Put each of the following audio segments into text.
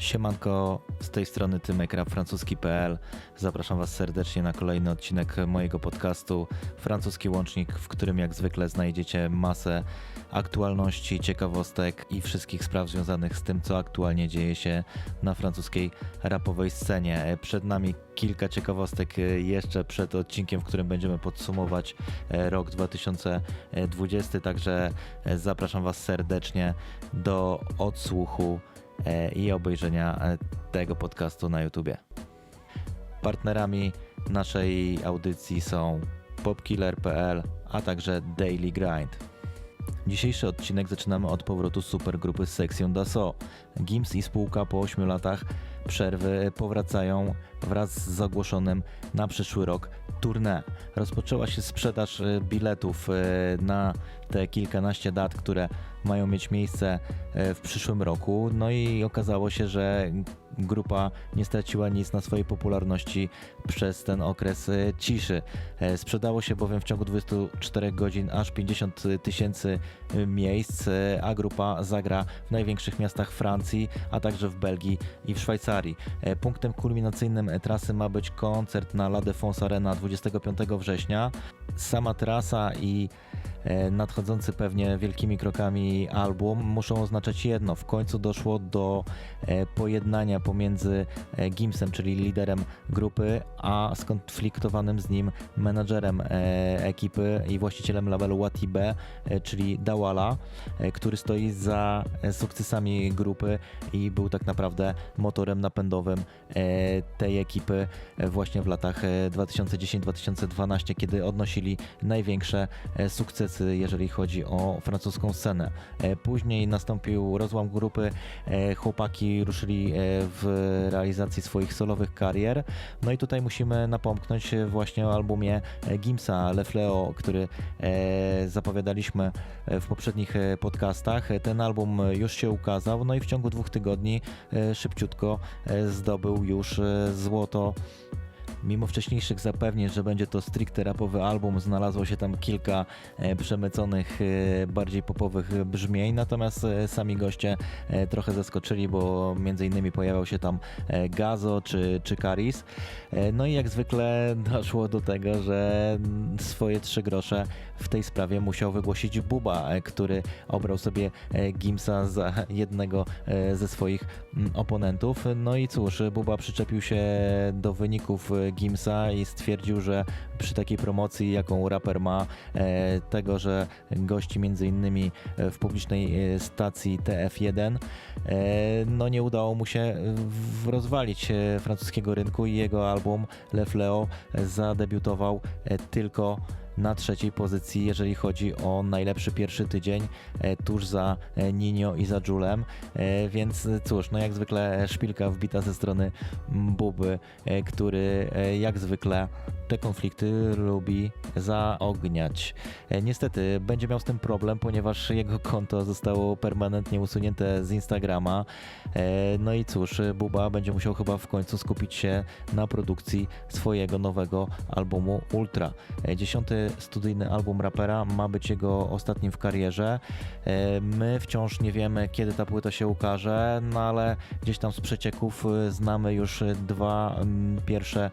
Siemanko, z tej strony Tymek Rap francuski.pl. Zapraszam Was serdecznie na kolejny odcinek mojego podcastu Francuski Łącznik, w którym jak zwykle znajdziecie masę aktualności, ciekawostek i wszystkich spraw związanych z tym, co aktualnie dzieje się na francuskiej rapowej scenie. Przed nami kilka ciekawostek jeszcze przed odcinkiem, w którym będziemy podsumować rok 2020, także zapraszam Was serdecznie do odsłuchu e, i obejrzenia e, tego podcastu na YouTubie. Partnerami naszej audycji są popkiller.pl, a także Daily Grind. Dzisiejszy odcinek zaczynamy od powrotu supergrupy Section d'Assaut. Gims i spółka po 8 latach przerwy powracają wraz z ogłoszonym na przyszły rok tournée. Rozpoczęła się sprzedaż e, biletów e, na te kilkanaście dat, które mają mieć miejsce e, w przyszłym roku. No i okazało się, że grupa nie straciła nic na swojej popularności przez ten okres ciszy. Sprzedało się bowiem w ciągu 24 godzin aż 50 tysięcy miejsc, a grupa zagra w największych miastach Francji, a także w Belgii i w Szwajcarii. Punktem kulminacyjnym trasy ma być koncert na La Défense Arena 25 września. Sama trasa i nadchodzący pewnie wielkimi krokami album muszą oznaczać jedno. W końcu doszło do e, pojednania pomiędzy e, Gimsem, czyli liderem grupy, a skonfliktowanym z nim menadżerem e, ekipy i właścicielem labelu Watibe, e, czyli Dawala, e, który stoi za e, sukcesami grupy i był tak naprawdę motorem napędowym e, tej ekipy e, właśnie w latach e, 2010-2012, kiedy odnosili największe e, jeżeli chodzi o francuską scenę. E, Później nastąpił rozłam grupy, e, chłopaki ruszyli e, w realizacji swoich solowych karier. No i tutaj musimy napomknąć właśnie o albumie Gimsa Le Fleo, który zapowiadaliśmy w poprzednich podcastach. Ten album już się ukazał, no i w ciągu dwóch tygodni szybciutko zdobył już złoto Mimo wcześniejszych zapewnień, że będzie to stricte rapowy album, znalazło się tam kilka e, przemyconych, e, bardziej popowych brzmień, natomiast e, sami goście trochę zaskoczyli, bo między innymi pojawiał się tam Gazo czy, czy Karis. No i jak zwykle doszło do tego, że mm, swoje trzy grosze w tej sprawie musiał wygłosić Buba, e, który obrał sobie e, Gimsa za jednego e, ze swoich mm, oponentów. No i cóż, Buba przyczepił się do wyników Gimsa i stwierdził, że przy takiej promocji, jaką raper ma, tego, że gości między innymi w publicznej stacji TF1, e, no nie udało mu się rozwalić francuskiego rynku i jego album Le Fleo zadebiutował tylko na trzeciej pozycji, jeżeli chodzi o najlepszy pierwszy tydzień, e, tuż za e, Nino i za Julem, e, więc cóż, no jak zwykle szpilka wbita ze strony Buby, który jak zwykle te konflikty lubi zaogniać. E, Niestety będzie miał z tym problem, ponieważ jego konto zostało permanentnie usunięte z Instagrama. E, No i cóż, Buba będzie musiał chyba w końcu skupić się na produkcji swojego nowego albumu Ultra. E, Dziesiąty studyjny album rapera ma być jego ostatnim w karierze. My wciąż nie wiemy, kiedy ta płyta się ukaże, no ale gdzieś tam z przecieków znamy już dwa pierwsze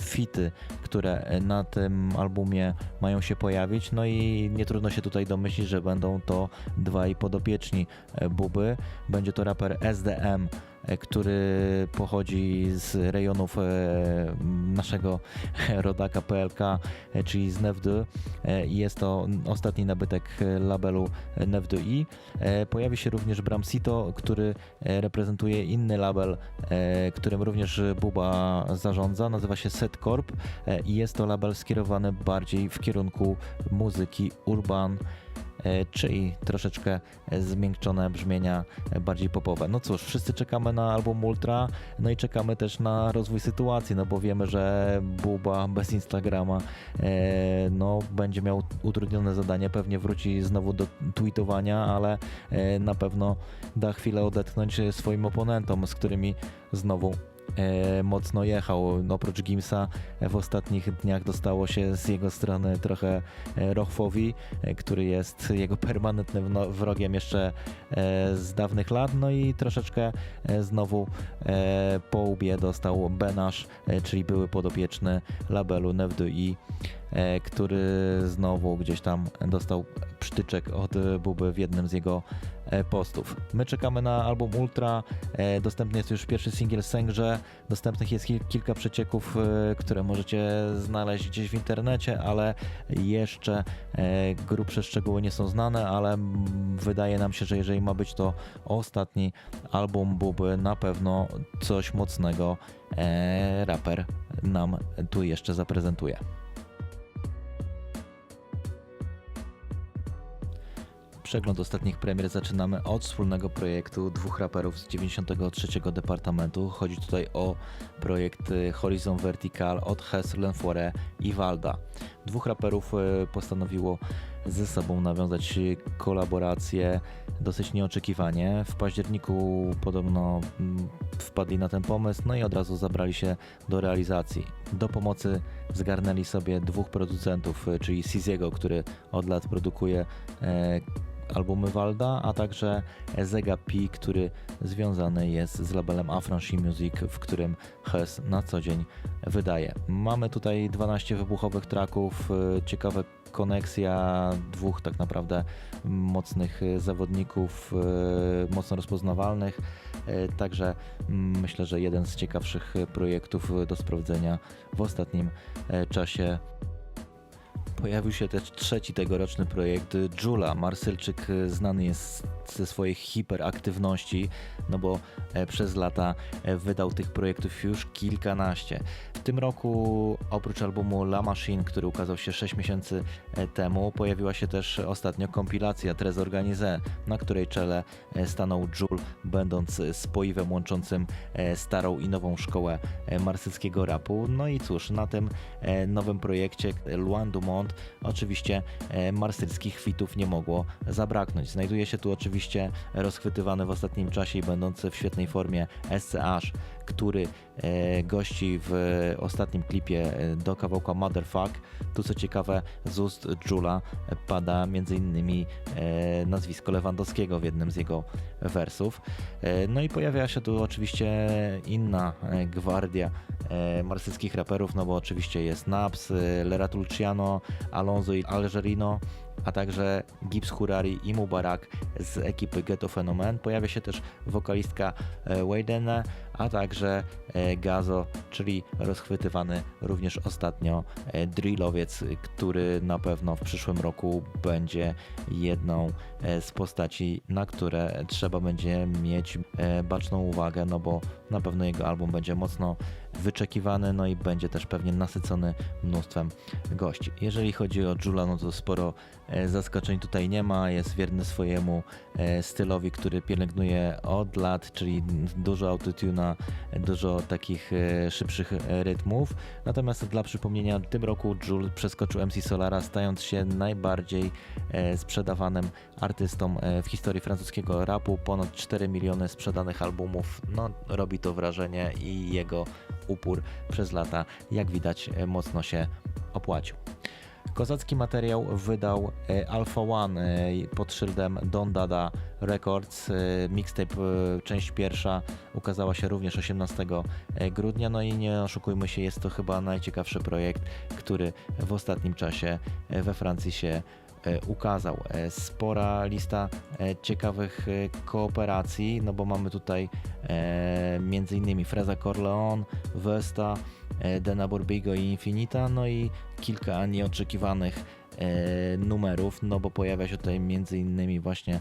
fity, które e, na tym albumie mają się pojawić. No i nie trudno się tutaj domyślić, że będą to dwaj podopieczni e, Buby. Będzie to raper SDM, który pochodzi z rejonów e, naszego rodaka PLK, e, czyli z e, i jest to ostatni nabytek e, labelu Nevdu-i. E, Pojawi się również Bramsito, który e, reprezentuje inny label, e, którym również Buba zarządza. Nazywa się Setcorp e, i jest to label skierowany bardziej w kierunku muzyki urban e, czyli troszeczkę e, zmiękczone brzmienia, e, bardziej popowe. No cóż, wszyscy czekamy na album Ultra, no i czekamy też na rozwój sytuacji, no bo wiemy, że Buba bez Instagrama e, no, będzie miał utrudnione zadanie, pewnie wróci znowu do tweetowania, ale e, na pewno da chwilę odetchnąć swoim oponentom, z którymi znowu e, mocno jechał. Oprócz Gimsa e, w ostatnich dniach dostało się z jego strony trochę e, Rochfowi, e, który jest jego permanentnym no, wrogiem jeszcze e, z dawnych lat. No i troszeczkę e, znowu e, po łbie dostał Benasz, e, czyli były podopieczny labelu Nevdui, e, który znowu gdzieś tam dostał przytyczek od e, Buby w jednym z jego e, postów. My czekamy na album Ultra. E, Dostępny jest już pierwszy singiel Sęgrze. Dostępnych jest kil- kilka przecieków, e, które możecie znaleźć gdzieś w internecie, ale jeszcze e, grubsze szczegóły nie są znane, ale mm, wydaje nam się, że jeżeli ma być to ostatni album Buby, na pewno coś mocnego e, raper nam tu jeszcze zaprezentuje. Przegląd ostatnich premier zaczynamy od wspólnego projektu dwóch raperów z 93 Departamentu. Chodzi tutaj o projekt y, Horizon Vertical od Hes Lenfoire i Walda. Dwóch raperów y, postanowiło ze sobą nawiązać kolaborację dosyć nieoczekiwanie. W październiku podobno mm, wpadli na ten pomysł, no i od razu zabrali się do realizacji. Do pomocy zgarnęli sobie dwóch producentów, y, czyli Siziego, który od lat produkuje e, albumy Walda, a także Zega P, który związany jest z labelem Afranchi Music, w którym Hes na co dzień wydaje. Mamy tutaj 12 wybuchowych traków, y, ciekawe koneksja dwóch tak naprawdę mocnych zawodników, y, mocno rozpoznawalnych. Y, Także mm, myślę, że jeden z ciekawszych projektów do sprawdzenia w ostatnim czasie. Pojawił się też trzeci tegoroczny projekt Jula. Marsylczyk y, znany jest ze swojej hiperaktywności, no bo e, przez lata e, wydał tych projektów już kilkanaście. Tym roku oprócz albumu La Machine, który ukazał się 6 miesięcy e, temu, pojawiła się też ostatnio kompilacja Trez Organisé, na której czele e, stanął Jul, będąc spoiwem łączącym e, starą i nową szkołę marsylskiego rapu. No i cóż, na tym nowym projekcie Luan Dumont oczywiście marsylskich fitów nie mogło zabraknąć. Znajduje się tu oczywiście rozchwytywany w ostatnim czasie i będący w świetnej formie SCH, który e, gości w ostatnim klipie e, do kawałka Motherfuck. Tu co ciekawe z ust Jula pada m.in. E, nazwisko Lewandowskiego w jednym z jego wersów. E, no i pojawia się tu oczywiście inna e, gwardia e, marsylskich raperów, no bo oczywiście jest Naps, e, Lerato Luciano, Alonso i Algerino, a także Gibbs Hurari i Mubarak z ekipy Ghetto Phenomen. Pojawia się też wokalistka e, Waydene, a także e, Gazo, czyli rozchwytywany również ostatnio e, drillowiec, który na pewno w przyszłym roku będzie jedną z postaci, na które trzeba będzie mieć baczną uwagę, no bo na pewno jego album będzie mocno wyczekiwany, no i będzie też pewnie nasycony mnóstwem gości. Jeżeli chodzi o Jula, no to sporo e, zaskoczeń tutaj nie ma, jest wierny swojemu e, stylowi, który pielęgnuje od lat, czyli dużo autotuna, dużo takich e, szybszych rytmów. Natomiast dla przypomnienia, w tym roku Jul przeskoczył MC Solara, stając się najbardziej sprzedawanym artystą w historii francuskiego rapu. Ponad 4 miliony sprzedanych albumów. No, robi to wrażenie i jego upór przez lata, jak widać, e, mocno się opłacił. Kozacki materiał wydał e, Alpha One e, pod szyldem Don Dada Records. Mixtape część pierwsza ukazała się również 18 grudnia. No i nie oszukujmy się, jest to chyba najciekawszy projekt, który w ostatnim czasie we Francji się ukazał. Spora lista ciekawych kooperacji, no bo mamy tutaj innymi Freza Corleone, Vesta, e, Dena Borbigo i Infinita, no i kilka nieoczekiwanych e, numerów, no bo pojawia się tutaj innymi właśnie e,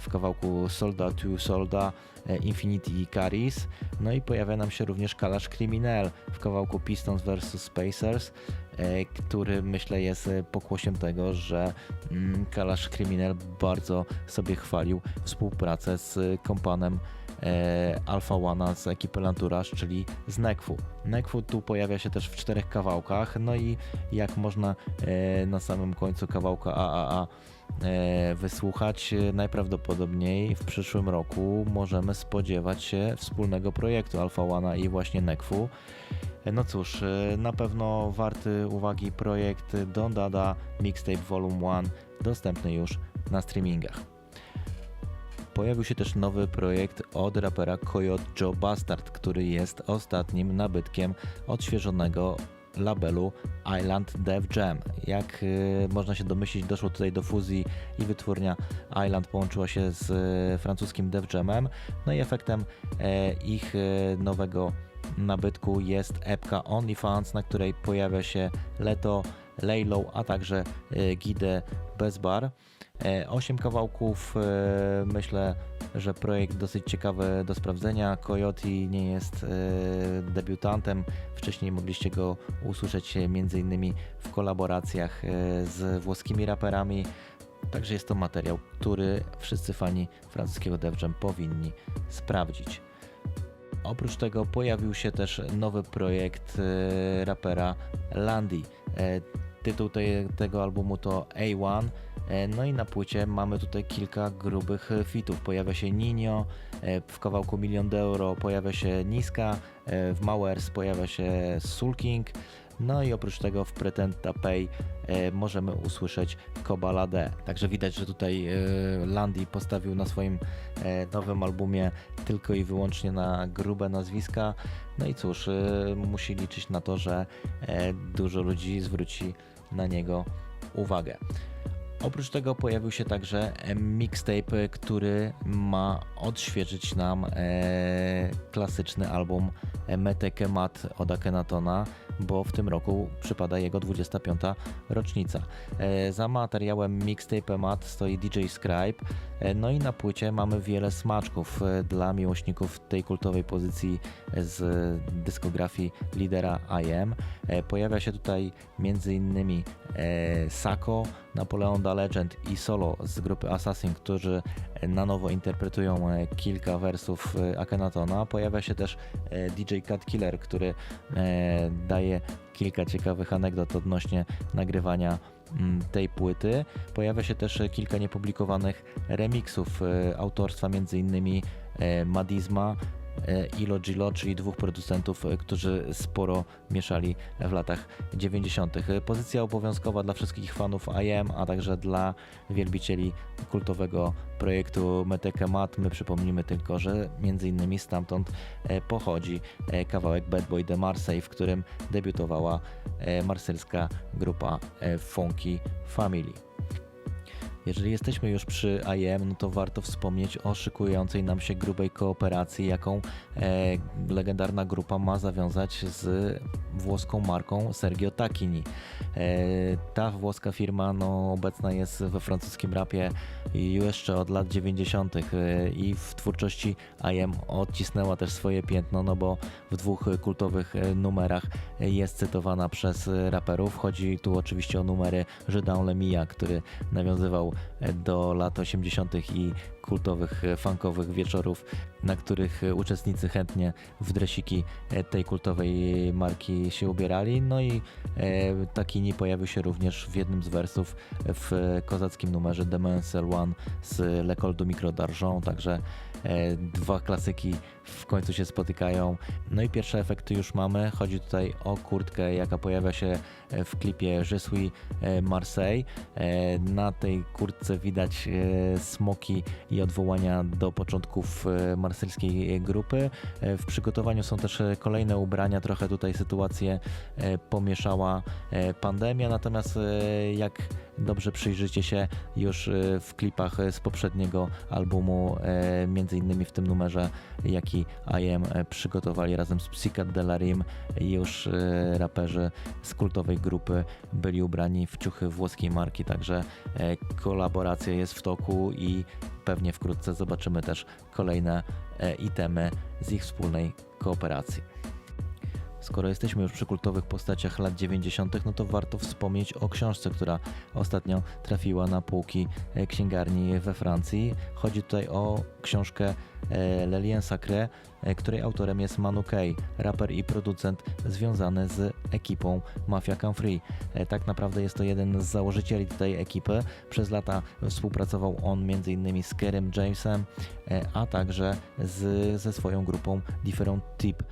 w kawałku Solda to Solda e, Infinity i Caris, no i pojawia nam się również Kalash Criminal w kawałku Pistons vs Spacers, e, który myślę jest pokłosiem tego, że mm, Kalash Criminal bardzo sobie chwalił współpracę z kompanem e, Alpha One z ekipy Lantourage, czyli z Nekfu. Nekfu tu pojawia się też w czterech kawałkach, no i jak można e, na samym końcu kawałka AAA e, wysłuchać, najprawdopodobniej w przyszłym roku możemy spodziewać się wspólnego projektu Alpha One i właśnie Nekfu. No cóż, na pewno warty uwagi projekt Don Dada Mixtape Volume 1 dostępny już na streamingach. Pojawił się też nowy projekt od rapera Coyote Joe Bastard, który jest ostatnim nabytkiem odświeżonego labelu Island Dev Jam. Jak y, można się domyślić, doszło tutaj do fuzji i wytwórnia Island połączyła się z y, francuskim Dev Jamem. No i efektem e, ich e, nowego nabytku jest epka OnlyFans, na której pojawia się Leto, Laylow, a także e, Gide Bezbar. E, Osiem kawałków, e, myślę, że projekt dosyć ciekawy do sprawdzenia. Coyote nie jest debiutantem, wcześniej mogliście go usłyszeć m.in. w kolaboracjach z włoskimi raperami. Także jest to materiał, który wszyscy fani francuskiego Def Jam powinni sprawdzić. Oprócz tego pojawił się też nowy projekt rapera Landy. Tytuł tej, tego albumu to A1. E, No i na płycie mamy tutaj kilka grubych fitów. Pojawia się Nino, e, w kawałku Milion Euro pojawia się Niska, e, w Mauers pojawia się Soul King. No i oprócz tego w Pretend to Pay możemy usłyszeć Kobala D. Także widać, że tutaj Landy postawił na swoim nowym albumie tylko i wyłącznie na grube nazwiska. No i cóż, musi liczyć na to, że dużo ludzi zwróci na niego uwagę. Oprócz tego pojawił się także mixtape, który ma odświeżyć nam e, klasyczny album Meteke Mat od Akenatona, bo w tym roku przypada jego 25. rocznica. E, za materiałem mixtape Mat stoi DJ Scribe, no i na płycie mamy wiele smaczków e, dla miłośników tej kultowej pozycji z dyskografii lidera IM. E, pojawia się tutaj m.in. E, Sako, Napoleon Da Legend i Solo z grupy Assassin, którzy na nowo interpretują e, kilka wersów e, Akenatona. Pojawia się też e, DJ Cat Killer, który e, daje kilka ciekawych anegdot odnośnie nagrywania tej płyty. Pojawia się też e, kilka niepublikowanych remixów e, autorstwa m.in. e, Madizma, Ilo Gilo, czyli dwóch producentów, e, którzy sporo mieszali w latach 90. E, Pozycja obowiązkowa dla wszystkich fanów IM, a także dla wielbicieli kultowego projektu Meteke Mat. My przypomnimy tylko, że między innymi stamtąd e, pochodzi e, kawałek Bad Boy de Marseille, w którym debiutowała e, marsylska grupa e, Funky Family. Jeżeli jesteśmy już przy IM, no to warto wspomnieć o szykującej nam się grubej kooperacji, jaką e, legendarna grupa ma zawiązać z włoską marką Sergio Tacchini. E, ta włoska firma no, obecna jest we francuskim rapie jeszcze od lat 90. e, i w twórczości IM odcisnęła też swoje piętno, no bo w dwóch kultowych e, numerach jest cytowana przez raperów. Chodzi tu oczywiście o numery Żydan Lemia, który nawiązywał do lat 80. i kultowych e, funkowych wieczorów, na których e, uczestnicy chętnie w dresiki e, tej kultowej marki się ubierali. No i Takini pojawił się również w jednym z wersów w kozackim numerze Demensel One z L'École du Micro d'Argent, także dwa klasyki w końcu się spotykają. No i pierwsze efekty już mamy. Chodzi tutaj o kurtkę, jaka pojawia się e, w klipie Je e, Marseille. E, Na tej kurtce widać smoki i odwołania do początków marsylskiej grupy. W przygotowaniu są też kolejne ubrania, trochę tutaj sytuację pomieszała pandemia, natomiast jak dobrze przyjrzycie się już w klipach z poprzedniego albumu, między innymi w tym numerze, jaki IM e, przygotowali razem z Psycat Delarim, już e, raperzy z kultowej grupy byli ubrani w ciuchy włoskiej marki, także e, kolaboracja jest w toku i pewnie wkrótce zobaczymy też kolejne itemy z ich wspólnej kooperacji. Skoro jesteśmy już przy kultowych postaciach lat 90., no to warto wspomnieć o książce, która ostatnio trafiła na półki księgarni we Francji. Chodzi tutaj o książkę e, Lelien Sacré, e, której autorem jest Manu Kay, raper i producent związany z ekipą Mafia Can Free. Tak naprawdę jest to jeden z założycieli tej ekipy. Przez lata współpracował on m.in. z Kerem Jamesem, a także z, ze swoją grupą Different Tip,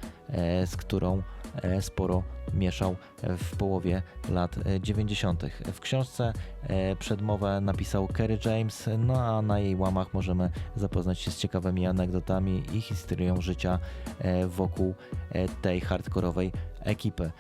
z którą E, sporo mieszał w połowie lat 90. W książce e, przedmowę napisał Kerry James, no a na jej łamach możemy zapoznać się z ciekawymi anegdotami i historią życia e, wokół tej hardkorowej ekipy.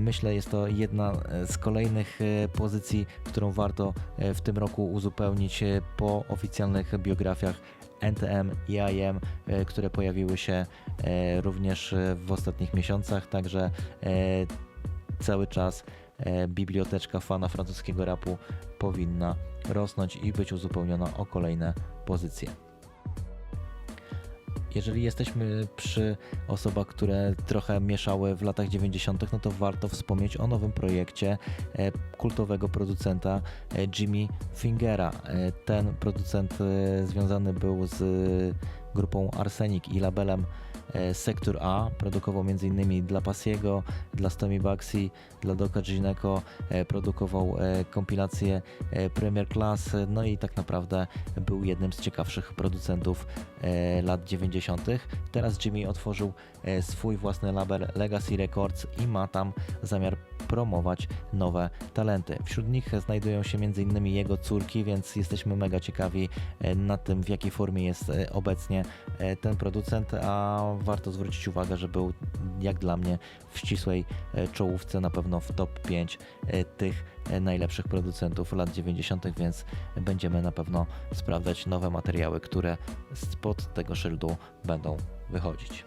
Myślę, jest to jedna z kolejnych pozycji, którą warto w tym roku uzupełnić po oficjalnych biografiach NTM i IM, e, które pojawiły się e, również w ostatnich miesiącach, także e, cały czas biblioteczka fana francuskiego rapu powinna rosnąć i być uzupełniona o kolejne pozycje. Jeżeli jesteśmy przy osobach, które trochę mieszały w latach 90., no to warto wspomnieć o nowym projekcie e, kultowego producenta e, Jimmy Fingera. E, ten producent związany był z grupą Arsenic i labelem sektor A produkował m.in. dla Pasiego, dla Stomy Baxi, dla Doka Gineko, e, produkował e, kompilację Premier Class, no i tak naprawdę był jednym z ciekawszych producentów lat 90. Teraz Jimmy otworzył swój własny label Legacy Records i ma tam zamiar promować nowe talenty. Wśród nich znajdują się m.in. jego córki, więc jesteśmy mega ciekawi na tym, w jakiej formie jest obecnie ten producent, a warto zwrócić uwagę, że był jak dla mnie w ścisłej e, czołówce, na pewno w top 5 e, tych e, najlepszych producentów lat 90., więc będziemy na pewno sprawdzać nowe materiały, które spod tego szyldu będą wychodzić.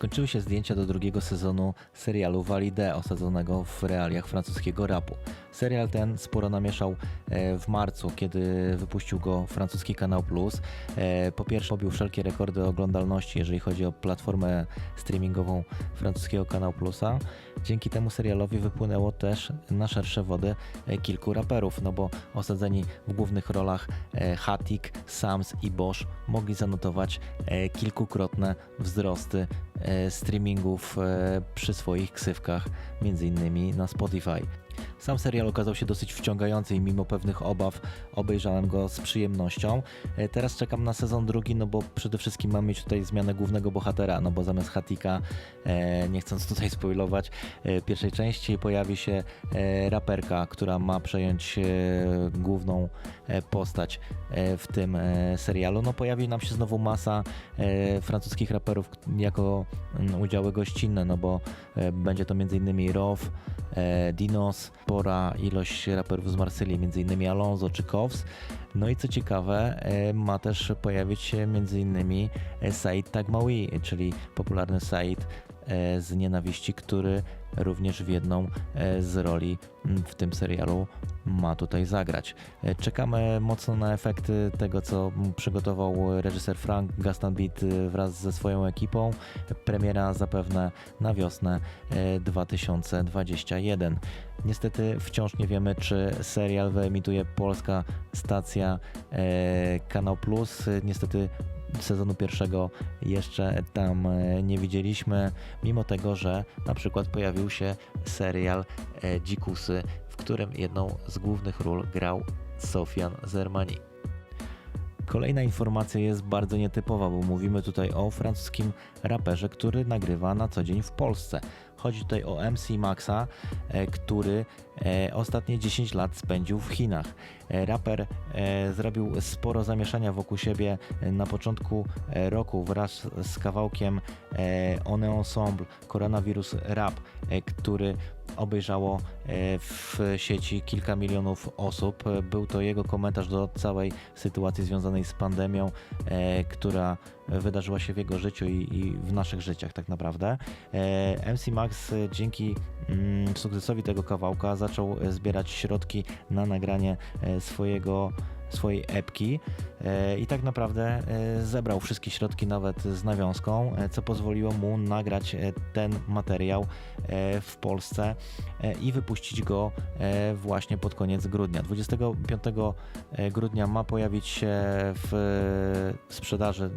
Skończyły się zdjęcia do drugiego sezonu serialu Valide osadzonego w realiach francuskiego rapu. Serial ten sporo namieszał e, w marcu, kiedy wypuścił go francuski Kanał Plus. E, po pierwsze pobił wszelkie rekordy oglądalności, jeżeli chodzi o platformę streamingową francuskiego Kanał Plusa. Dzięki temu serialowi wypłynęło też na szersze wody e, kilku raperów, no bo osadzeni w głównych rolach Hatik, Sams i Bosch mogli zanotować kilkukrotne wzrosty streamingów przy swoich ksywkach, między innymi na Spotify. Sam serial okazał się dosyć wciągający i mimo pewnych obaw obejrzałem go z przyjemnością. E, teraz czekam na sezon drugi, no bo przede wszystkim mam mieć tutaj zmianę głównego bohatera, no bo zamiast Hatika, e, nie chcąc tutaj spoilować, e, pierwszej części pojawi się raperka, która ma przejąć główną postać w tym serialu. No pojawi nam się znowu masa francuskich raperów jako mm, udziały gościnne, no bo będzie to m.in. Rof, Dinos, spora ilość raperów z Marsylii, m.in. Alonso czy Kows. No i co ciekawe, e, ma też pojawić się m.in. Said Tagmawi, czyli popularny Said e, z nienawiści, który również w jedną e, z roli w tym serialu ma tutaj zagrać. E, czekamy mocno na efekty tego, co przygotował reżyser Frank Gastambit e, wraz ze swoją ekipą. Premiera zapewne na wiosnę 2021. Niestety wciąż nie wiemy, czy serial wyemituje polska stacja Kanał Plus. Niestety sezonu pierwszego jeszcze tam e, nie widzieliśmy, mimo tego, że na przykład pojawił się serial e, Dzikusy, w którym jedną z głównych ról grał Sofian Zermani. Kolejna informacja jest bardzo nietypowa, bo mówimy tutaj o francuskim raperze, który nagrywa na co dzień w Polsce. Chodzi tutaj o MC Maxa, e, który ostatnie 10 lat spędził w Chinach. E, raper zrobił sporo zamieszania wokół siebie na początku roku wraz z kawałkiem On Ensemble Coronavirus Rap, który obejrzało w sieci kilka milionów osób. Był to jego komentarz do całej sytuacji związanej z pandemią, która wydarzyła się w jego życiu i, w naszych życiach tak naprawdę. E, MC Max e, dzięki mm, sukcesowi tego kawałka zbierać środki na nagranie e, swojego swojej epki e, i tak naprawdę e, zebrał wszystkie środki nawet z nawiązką, e, co pozwoliło mu nagrać e, ten materiał e, w Polsce e, i wypuścić go e, właśnie pod koniec grudnia. 25 e, grudnia ma pojawić się w sprzedaży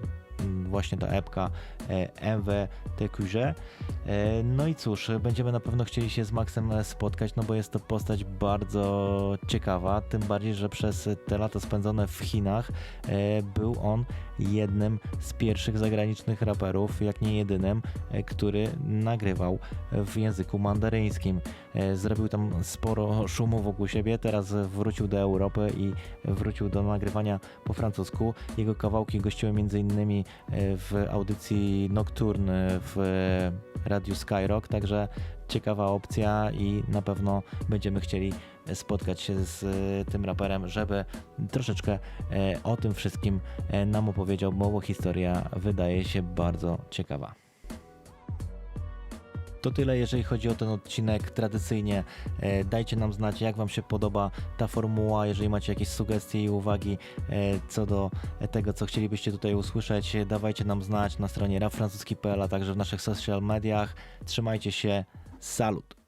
właśnie ta epka e, MW. E, No i cóż, będziemy na pewno chcieli się z Maxem spotkać, no bo jest to postać bardzo ciekawa, tym bardziej, że przez te lata spędzone w Chinach e, był on jednym z pierwszych zagranicznych raperów, jak nie jedynym, który nagrywał w języku mandaryńskim. Zrobił tam sporo szumu wokół siebie, teraz wrócił do Europy i wrócił do nagrywania po francusku. Jego kawałki gościły m.in. w audycji Nocturne w Radiu Skyrock, także ciekawa opcja i na pewno będziemy chcieli spotkać się z e, tym raperem, żeby troszeczkę e, o tym wszystkim e, nam opowiedział, bo historia wydaje się bardzo ciekawa. To tyle, jeżeli chodzi o ten odcinek. Tradycyjnie e, dajcie nam znać, jak Wam się podoba ta formuła. Jeżeli macie jakieś sugestie i uwagi e, co do tego, co chcielibyście tutaj usłyszeć, dawajcie nam znać na stronie rafrancuski.pl, a także w naszych social mediach. Trzymajcie się. Salut!